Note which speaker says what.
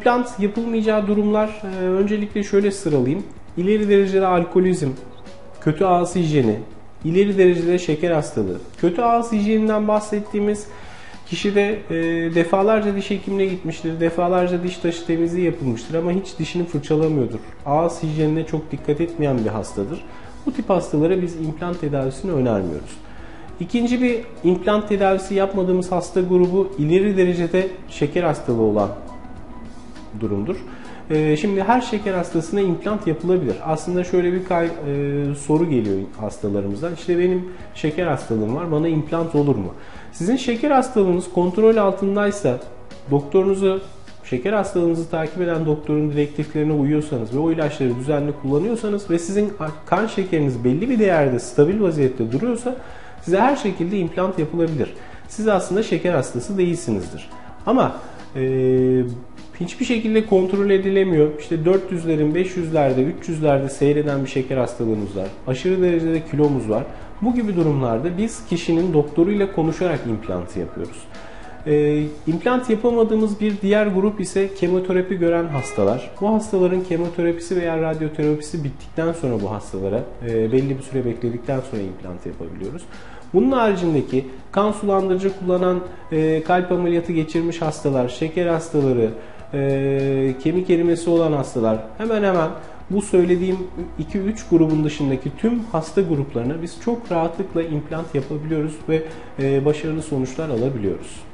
Speaker 1: implant yapılmayacağı durumlar e, öncelikle şöyle sıralayayım. İleri derecede alkolizm, kötü ağız hijyeni, ileri derecede şeker hastalığı. Kötü ağız hijyeninden bahsettiğimiz kişide e, defalarca diş hekimine gitmiştir, defalarca diş taşı temizliği yapılmıştır ama hiç dişini fırçalamıyordur. Ağız hijyenine çok dikkat etmeyen bir hastadır. Bu tip hastalara biz implant tedavisini önermiyoruz. İkinci bir implant tedavisi yapmadığımız hasta grubu ileri derecede şeker hastalığı olan durumdur. Ee, şimdi her şeker hastasına implant yapılabilir. Aslında şöyle bir kay, e, soru geliyor hastalarımızdan. İşte benim şeker hastalığım var, bana implant olur mu? Sizin şeker hastalığınız kontrol altındaysa, doktorunuzu, şeker hastalığınızı takip eden doktorun direktiflerine uyuyorsanız ve o ilaçları düzenli kullanıyorsanız ve sizin kan şekeriniz belli bir değerde stabil vaziyette duruyorsa size her şekilde implant yapılabilir. Siz aslında şeker hastası değilsinizdir. Ama e, hiçbir şekilde kontrol edilemiyor. İşte 400'lerin 500'lerde 300'lerde seyreden bir şeker hastalığımız var. Aşırı derecede kilomuz var. Bu gibi durumlarda biz kişinin doktoruyla konuşarak implantı yapıyoruz. E, implant yapamadığımız bir diğer grup ise kemoterapi gören hastalar. Bu hastaların kemoterapisi veya radyoterapisi bittikten sonra bu hastalara e, belli bir süre bekledikten sonra implant yapabiliyoruz. Bunun haricindeki kan sulandırıcı kullanan e, kalp ameliyatı geçirmiş hastalar, şeker hastaları, e, kemik erimesi olan hastalar hemen hemen bu söylediğim 2-3 grubun dışındaki tüm hasta gruplarına biz çok rahatlıkla implant yapabiliyoruz ve e, başarılı sonuçlar alabiliyoruz.